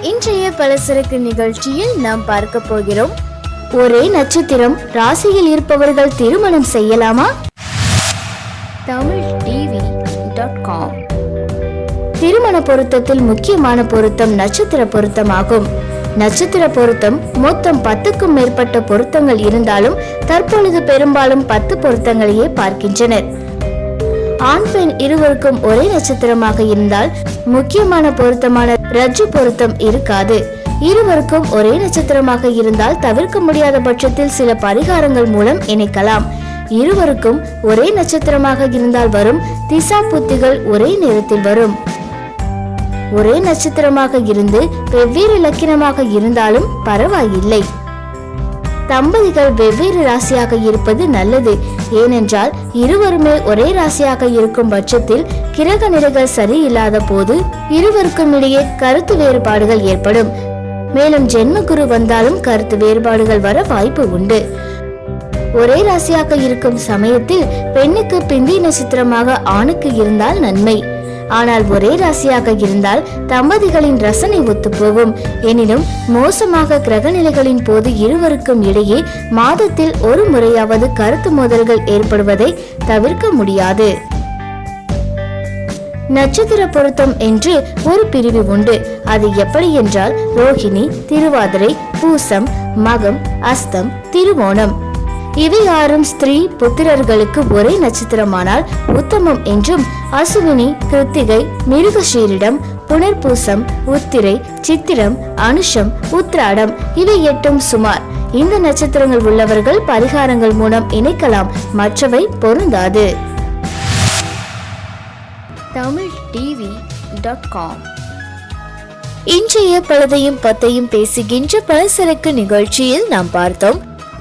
இன்றைய பலசரக்கு நிகழ்ச்சியில் நாம் பார்க்க போகிறோம். ஒரே நட்சத்திரம் ராசியில் இருப்பவர்கள் திருமணம் செய்யலாமா? Tamil TV dot com. திருமண பொருத்தத்தில் முக்கியமான பொருத்தம் நட்சத்திர பொருத்தமாகும். நட்சத்திர பொருத்தம் மொத்தம் பத்துக்கும் மேற்பட்ட பொருத்தங்கள் இருந்தாலும் தற்பொழுது பெரும்பாலும் பத்து பொருத்தங்களையே பார்க்கின்றனர். ஆண் பெண் இருவருக்கும் ஒரே நட்சத்திரமாக இருந்தால் முக்கியமான பொருத்தமான ரஜு பொருத்தம் இருக்காது. இருவருக்கும் ஒரே நட்சத்திரமாக இருந்தால் தவிர்க்க முடியாத பட்சத்தில் சில பரிகாரங்கள் மூலம் இணைக்கலாம். இருவருக்கும் ஒரே நட்சத்திரமாக இருந்தால் வரும் திசா புத்திகள் ஒரே நேரத்தில் வரும். ஒரே நட்சத்திரமாக இருந்து வெவ்வேறு லக்கினமாக இருந்தாலும் பரவாயில்லை. தம்பதிகள் வெவ்வேறு ராசியாக இருப்பது நல்லது. ஏனென்றால் இருவருமே ஒரே ராசியாக இருக்கும் பட்சத்தில் கிரக நிலைகள் சரியில்லாத போது இருவருக்கும் இடையே கருத்து வேறுபாடுகள் ஏற்படும். மேலும் ஜென்ம குரு வந்தாலும் கருத்து வேறுபாடுகள் வர வாய்ப்பு உண்டு. ஒரே ராசியாக இருக்கும் சமயத்தில் பெண்ணுக்கு பிந்தி நட்சத்திரமாக ஆணுக்கு இருந்தால் நன்மை. ஆனால் ஒரே ராசியாக இருந்தால் தம்பதிகளின் ரசனை ஒத்துப்போகும். எனினும் மோசமாக கிரகநிலைகளின் போது இருவருக்கும் இடையே மாதத்தில் ஒரு முறையாவது கருத்து மோதல்கள் ஏற்படுவதை தவிர்க்க முடியாது. நட்சத்திர பொருத்தம் என்று ஒரு பிரிவு உண்டு. அது எப்படி என்றால் ரோஹிணி திருவாதிரை பூசம் மகம் அஸ்தம் திருவோணம். இவை ஆறும் ஸ்திரீ புத்திரர்களுக்கு ஒரே நட்சத்திரமானால் உத்தமம் என்றும் அசுவினி கிருத்திகை மிருகஷீரிடம் புனர்பூசம் உத்திரை சித்திரம் அனுஷம் உத்ராடம் இவை எட்டும் சுமார். இந்த நட்சத்திரங்கள் உள்ளவர்கள் பரிகாரங்கள் மூலம் இணைக்கலாம் மற்றவை பொருந்தாது. தமிழ் டிவி டாட் காம் இன்றைய பலதையும் பத்தையும் பேசுகின்ற பலசரக்கு நிகழ்ச்சியில் நாம் பார்த்தோம்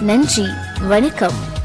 நன்றி வணக்கம்.